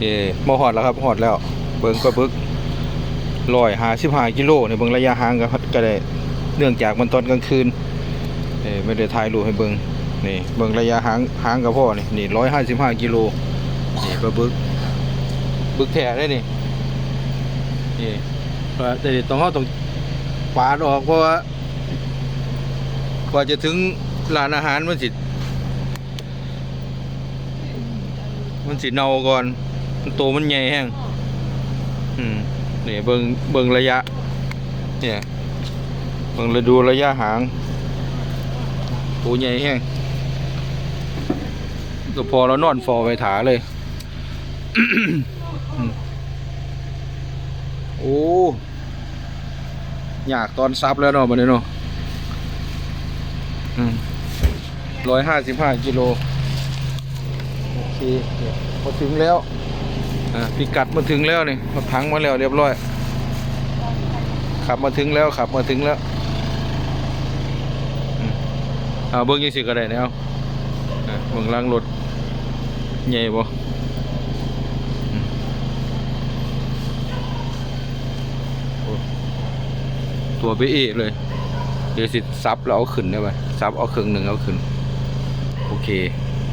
เอ้มาหอดแล้วครับหอดแล้ว เบิ่งก็บึกร้อยหาสิบห้ากิโลเนี่ยเบิ่งระยะห่างก็ก็ได้เนื่องจากมันตอนกลางคืนเอ้ไม่ได้ถ่ายรูปให้เบิ่งนี่เบิ่งระยะห่างห่างกับพ่อนี่นี่ร้อยห้าสิบห้ากิโลนี่ปลาบึกบึกแท้ได้นี่นี่แต่ต้องเขาต้องปาดออกเพราะว่ากว่าจะถึงร้านอาหารมันสิมันสิเนาก่อน มันโตมันใหญ่แห้งอืมนี่ยเบิงเบิงระยะ เนี่ยเบิงระดูระยะหางโตใหญ่แห้งก็พอแล้วนอนฟอไปถาเลยอืมโอ้อยากตอนซับแล้วเนาะบัดนี้เนาะร้อยห้าสิบห้ากิโล โอเคเนี่ยมาถึงแล้ว พิกัดมาถึงแล้วนี่มาพังมาแล้วเรียบร้อย ขับมาถึงแล้วขับมาถึงแล้วเอาเบิ้งยังสิก็ได้แนวอ่าเบิ้งล่างรถใหญ่บ่ตัวไปเอเลย เดี๋ยวสิซับแล้วเอาขึ้นได้ไหมซับเอาครึ่งหนึ่งเอาขึ้น โอเค